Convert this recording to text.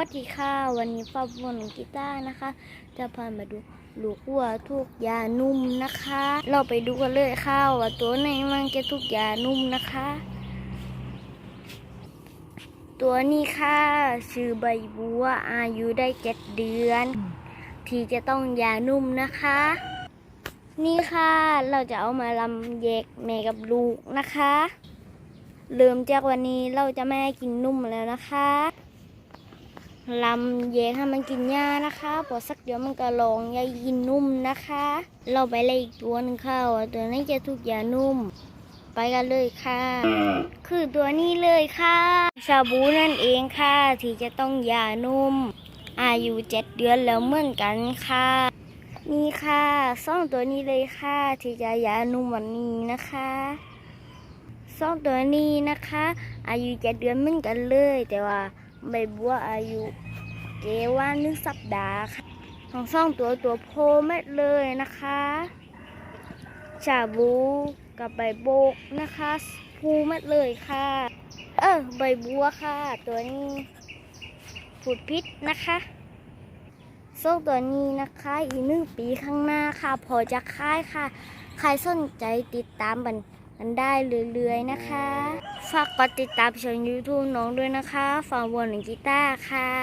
ดีค่ะวันนี้ป้าบนกีตาร์นะคะ จะพามาดูลูกวัวทุกยานุ่มนะคะ เราไปดูกันเลยค่ะว่าตัวไหนมันจะทุกยานุ่มนะคะ ตัวนี้ค่ะชื่อใบบัวอายุได้เจ็ดเดือน ที่จะต้องยานุ่มนะคะ นี่ค่ะเราจะเอามาลำแยกแม่กับลูกนะคะเริ่มจากวันนี้เราจะไม่ให้กินนุ่มแล้วนะคะ ลำแยกให้มันกินหญ้านะคะพอสักเดี๋ยวมันก็ลองยายกินนุ่มนะคะ เราไปเลยอีกตัวหนึ่งค่ะว่าตัวนี้จะทุกยานุ่ม ไปกันเลยค่ะ คือตัวนี้เลยค่ะชาบูนั่นเองค่ะที่จะต้องยานุ่ม อายุเจ็ดเดือนแล้วเหมือนกันค่ะนี่ค่ะซ่องตัวนี้เลยค่ะที่จะยานุ่มวันนี้นะคะซ่องตัวนี้นะคะ อายุเจ็ดเดือนเหมือนกันเลยแต่ว่า ใบบัวอายุเกว่าหนึ่งสัปดาห์ค่ะของซ่องตัวตัวโพเม็ดเลยนะคะชาบูกับใบโบกนะคะพูเม็ดเลยค่ะ เออใบบัวค่ะ ตัวนี้ผุดพิษนะคะโซ่ตัวนี้นะคะอีกหนึ่งปีข้างหน้าค่ะ พอจะคายค่ะ ใครสนใจติดตามบัน กันได้เรื่อยๆนะคะ ฝากกดติดตามช่อง YouTube น้องด้วยนะคะ ฝากวนหนึ่งกีตาร์ค่ะ